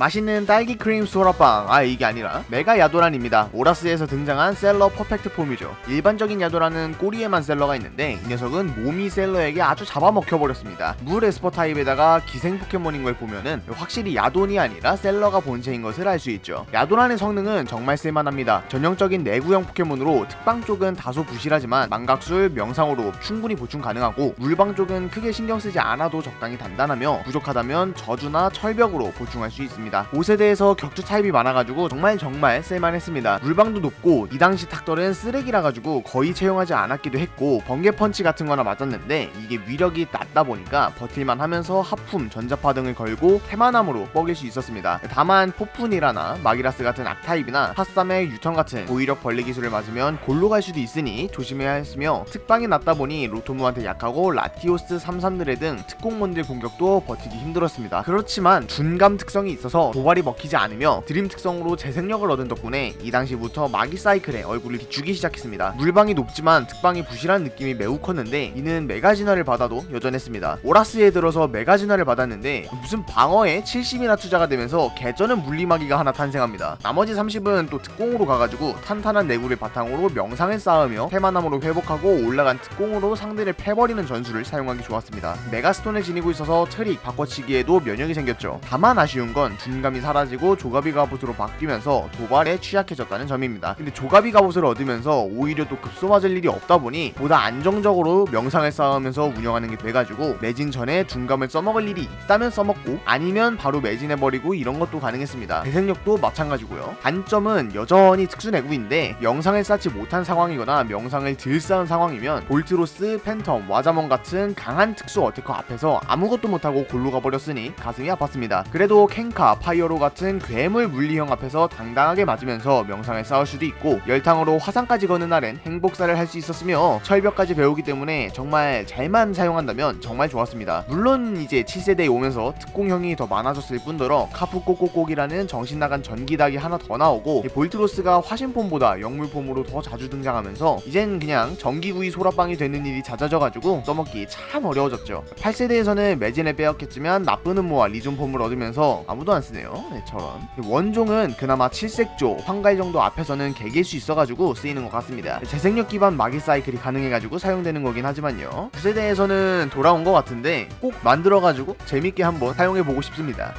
맛있는 딸기 크림 소라빵 아 이게 아니라. 메가 야도란입니다. 오라스에서 등장한 셀러 퍼펙트 폼이죠. 일반적인 야도란은 꼬리에만 셀러가 있는데 이 녀석은 몸이 셀러에게 아주 잡아먹혀버렸습니다. 물 에스퍼 타입에다가 기생 포켓몬인 걸 보면은 확실히 야돈이 아니라 셀러가 본체인 것을 알 수 있죠. 야도란의 성능은 정말 쓸만합니다. 전형적인 내구형 포켓몬으로 특방 쪽은 다소 부실하지만 망각술 명상으로 충분히 보충 가능하고 물방 쪽은 크게 신경 쓰지 않아도 적당히 단단하며 부족하다면 저주나 철벽으로 보충할 수 있습니다 5세대에서 격투 타입이 많아가지고 정말 정말 쓸만했습니다. 물방도 높고 이 당시 탁돌은 쓰레기라 가지고 거의 채용하지 않았기도 했고 번개 펀치 같은 거나 맞았는데 이게 위력이 낮다 보니까 버틸만 하면서 하품, 전자파 등을 걸고 테마남으로 뻐길 수 있었습니다. 다만 포푼이라나 마기라스 같은 악타입이나 핫삼의 유턴 같은 고위력 벌레 기술을 맞으면 골로 갈 수도 있으니 조심해야 했으며 특방이 낮다 보니 로토무한테 약하고 라티오스, 삼삼드레 등 특공몬들 공격도 버티기 힘들었습니다. 그렇지만 둔감 특성이 있 어서 도발이 먹히지 않으며 드림 특성으로 재생력을 얻은 덕분에 이 당시부터 마기 사이클에 얼굴을 비추기 시작했습니다. 물방이 높지만 특방이 부실한 느낌이 매우 컸는데 이는 메가 진화를 받아도 여전했습니다. 오라스에 들어서 메가 진화를 받았는데 무슨 방어에 70이나 투자가 되면서 개쩌는 물리마기가 하나 탄생합니다. 나머지 30은 또 특공으로 가가지고 탄탄한 내구를 바탕으로 명상을 쌓으며 테마남으로 회복하고 올라간 특공으로 상대를 패버리는 전술을 사용하기 좋았습니다. 메가스톤을 지니고 있어서 트릭 바꿔치기에도 면역이 생겼죠. 다만 아쉬운 건 둔감이 사라지고 조가비 갑옷으로 바뀌면서 도발에 취약해졌다는 점입니다. 근데 조가비 갑옷을 얻으면서 오히려 또 급소 맞을 일이 없다 보니 보다 안정적으로 명상을 쌓으면서 운영하는 게 돼가지고 매진 전에 둔감을 써먹을 일이 있다면 써먹고 아니면 바로 매진해버리고 이런 것도 가능했습니다. 대생력도 마찬가지고요. 단점은 여전히 특수 내구인데 명상을 쌓지 못한 상황이거나 명상을 들 쌓은 상황이면 볼트로스, 팬텀, 와자몬 같은 강한 특수 어태커 앞에서 아무것도 못하고 골로 가버렸으니 가슴이 아팠습니다. 그래도 켄카, 파이어로 같은 괴물 물리형 앞에서 당당하게 맞으면서 명상을 쌓을 수도 있고 열탕으로 화상까지 거는 날엔 행복사를 할 수 있었으며 철벽까지 배우기 때문에 정말 잘만 사용한다면 정말 좋았습니다. 물론 이제 7세대에 오면서 특공형이 더 많아졌을 뿐더러 카프꼬꼬꼬기라는 정신 나간 전기닭이 하나 더 나오고 볼트로스가 화신폼보다 영물폼으로 더 자주 등장하면서 이젠 그냥 전기구이 소라빵이 되는 일이 잦아져가지고 써먹기 참 어려워졌죠. 8세대에서는 매진을 빼앗겼지만 나쁜 음모와 리존폼을 얻으면서 아무도 안 쓰네요. 네, 저런. 원종은 그나마 7색조, 황갈 정도 앞에서는 개길 수 있어가지고 쓰이는 것 같습니다. 재생력 기반 마기 사이클이 가능해가지고 사용되는 거긴 하지만요. 9세대에서는 돌아온 것 같은데 꼭 만들어가지고 재밌게 한번 사용해보고 싶습니다.